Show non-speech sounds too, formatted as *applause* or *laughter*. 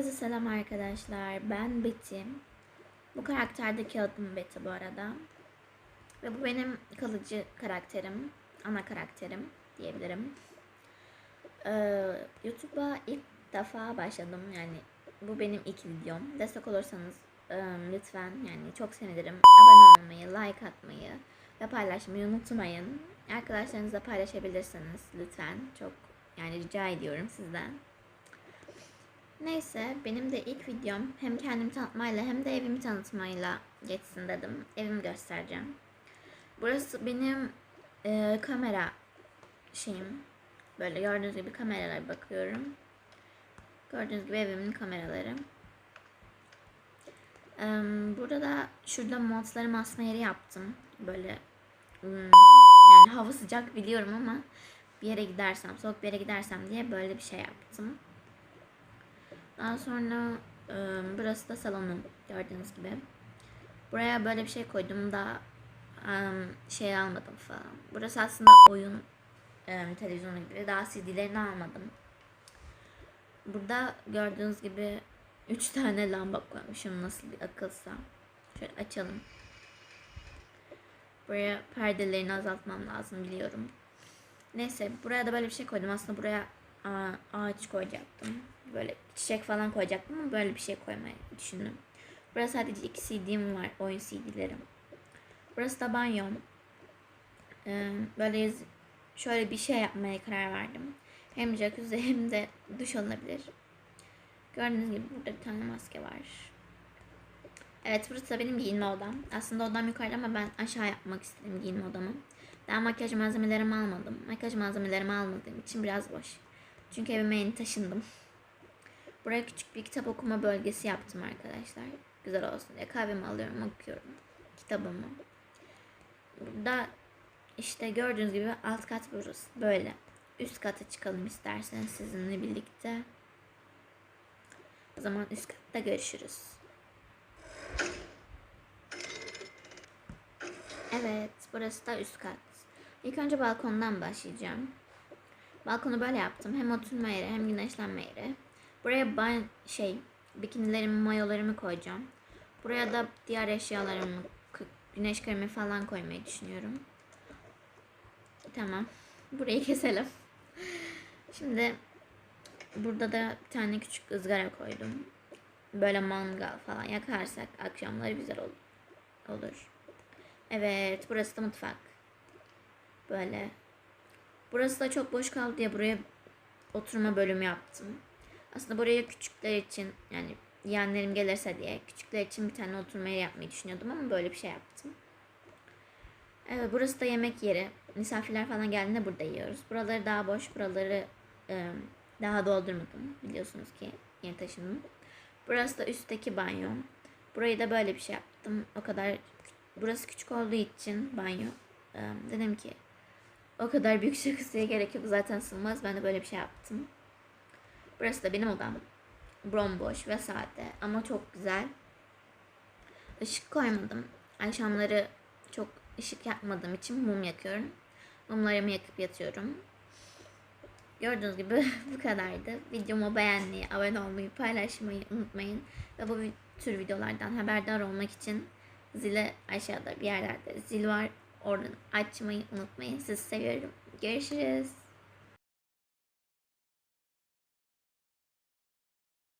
Herkese selam arkadaşlar. Ben Betty. Bu karakterdeki adım Betty bu arada. Ve bu benim kalıcı karakterim. Ana karakterim diyebilirim. Ee, YouTube'a ilk defa başladım. Yani bu benim ilk videom. Destek olursanız e, lütfen yani çok sevinirim. Abone olmayı, like atmayı ve paylaşmayı unutmayın. Arkadaşlarınızla paylaşabilirsiniz lütfen. Çok yani rica ediyorum sizden. Neyse benim de ilk videom hem kendimi tanıtmayla hem de evimi tanıtmayla geçsin dedim. Evimi göstereceğim. Burası benim e, kamera şeyim. Böyle gördüğünüz gibi kameralara bakıyorum. Gördüğünüz gibi evimin kameraları. E, burada da şurada montlarımı asma yeri yaptım. Böyle hmm, yani hava sıcak biliyorum ama bir yere gidersem, soğuk bir yere gidersem diye böyle bir şey yaptım. Daha sonra e, burası da salonum gördüğünüz gibi. Buraya böyle bir şey koydum da e, şey almadım falan. Burası aslında oyun e, televizyonu gibi. Daha CD'lerini almadım. Burada gördüğünüz gibi 3 *laughs* tane lamba koymuşum nasıl bir akılsa. Şöyle açalım. Buraya perdelerini azaltmam lazım biliyorum. Neyse buraya da böyle bir şey koydum. Aslında buraya ağaç koyacaktım. Böyle çiçek falan koyacaktım ama böyle bir şey koymayı düşündüm. Burası sadece iki CD'm var. Oyun CD'lerim. Burası da banyom. Ee, böyle şöyle bir şey yapmaya karar verdim. Hem jacuzzi *laughs* hem de duş alınabilir. Gördüğünüz gibi burada bir tane maske var. Evet burası da benim giyinme odam. Aslında odam yukarıda ama ben aşağı yapmak istedim giyinme odamı. Daha makyaj malzemelerimi almadım. Makyaj malzemelerimi almadığım için biraz boş. Çünkü evime yeni taşındım. Buraya küçük bir kitap okuma bölgesi yaptım arkadaşlar. Güzel olsun diye kahvemi alıyorum, okuyorum kitabımı. Burada işte gördüğünüz gibi alt kat burası. Böyle. Üst kata çıkalım isterseniz sizinle birlikte. O zaman üst katta görüşürüz. Evet, burası da üst kat. İlk önce balkondan başlayacağım. Balkonu böyle yaptım. Hem oturma yeri hem güneşlenme yeri. Buraya ben şey bikinilerimi, mayolarımı koyacağım. Buraya da diğer eşyalarımı, güneş kremi falan koymayı düşünüyorum. Tamam. Burayı *laughs* keselim. Şimdi burada da bir tane küçük ızgara koydum. Böyle mangal falan yakarsak akşamları güzel olur. olur. Evet, burası da mutfak. Böyle. Burası da çok boş kaldı diye buraya oturma bölümü yaptım. Aslında buraya küçükler için yani yeğenlerim gelirse diye küçükler için bir tane oturma yeri yapmayı düşünüyordum ama böyle bir şey yaptım. Evet burası da yemek yeri. Misafirler falan geldiğinde burada yiyoruz. Buraları daha boş. Buraları e, daha doldurmadım. Biliyorsunuz ki yeni taşındım. Burası da üstteki banyo. Burayı da böyle bir şey yaptım. O kadar burası küçük olduğu için banyo. e, dedim ki o kadar büyük jacuzziye gerek yok zaten sığmaz. Ben de böyle bir şey yaptım. Burası da benim odam. Bomboş ve sade ama çok güzel. Işık koymadım. Akşamları çok ışık yakmadığım için mum yakıyorum. Mumlarımı yakıp yatıyorum. Gördüğünüz gibi *laughs* bu kadardı. Videomu beğenmeyi, abone olmayı, paylaşmayı unutmayın. Ve bu tür videolardan haberdar olmak için zile aşağıda bir yerlerde zil var. Oradan açmayı unutmayın. Sizi seviyorum. Görüşürüz.